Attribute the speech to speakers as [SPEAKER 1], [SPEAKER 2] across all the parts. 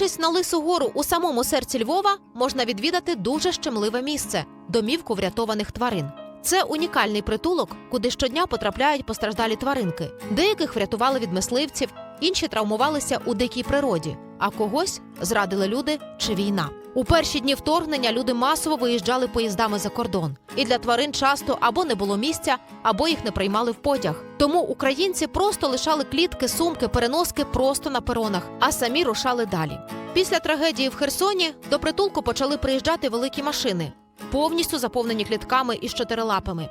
[SPEAKER 1] Піднявшись на Лису гору у самому серці Львова, можна відвідати дуже щемливе місце домівку врятованих тварин. Це унікальний притулок, куди щодня потрапляють постраждалі тваринки. Деяких врятували від мисливців, інші травмувалися у дикій природі, а когось зрадили люди чи війна. У перші дні вторгнення люди масово виїжджали поїздами за кордон, і для тварин часто або не було місця, або їх не приймали в потяг. Тому українці просто лишали клітки, сумки, переноски просто на перонах, а самі рушали далі. Після трагедії в Херсоні до притулку почали приїжджати великі машини, повністю заповнені клітками із чотирилапами.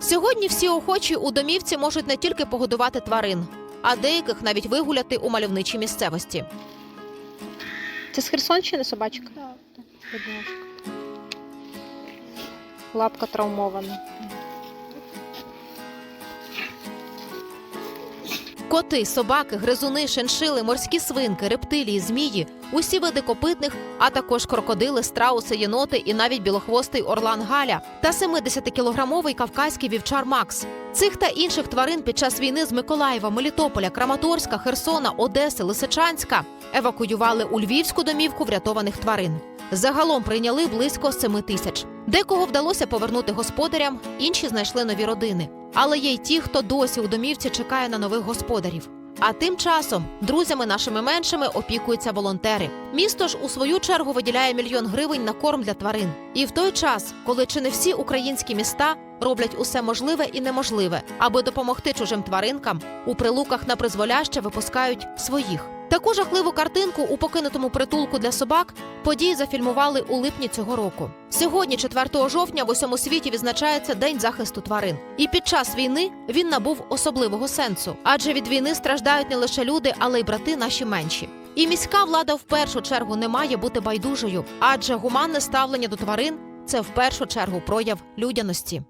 [SPEAKER 1] Сьогодні всі охочі у домівці можуть не тільки погодувати тварин, а деяких навіть вигуляти у мальовничій місцевості.
[SPEAKER 2] Це з Херсонщини собачка? Так. Лапка травмована.
[SPEAKER 1] Коти, собаки, гризуни, шиншили, морські свинки, рептилії, змії, усі види копитних, а також крокодили, страуси, єноти і навіть білохвостий орлан Галя та 70-кілограмовий кавказький вівчар Макс. Цих та інших тварин під час війни з Миколаєва, Мелітополя, Краматорська, Херсона, Одеси, Лисичанська евакуювали у львівську домівку врятованих тварин. Загалом прийняли близько 7 тисяч. Декого вдалося повернути господарям, інші знайшли нові родини. Але є й ті, хто досі у домівці чекає на нових господарів. А тим часом друзями нашими меншими опікуються волонтери. Місто ж у свою чергу виділяє мільйон гривень на корм для тварин. І в той час, коли чи не всі українські міста роблять усе можливе і неможливе, аби допомогти чужим тваринкам, у прилуках на призволяще випускають своїх. Таку жахливу картинку у покинутому притулку для собак події зафільмували у липні цього року. Сьогодні, 4 жовтня, в усьому світі відзначається День захисту тварин. І під час війни він набув особливого сенсу, адже від війни страждають не лише люди, але й брати наші менші. І міська влада в першу чергу не має бути байдужою, адже гуманне ставлення до тварин це в першу чергу прояв людяності.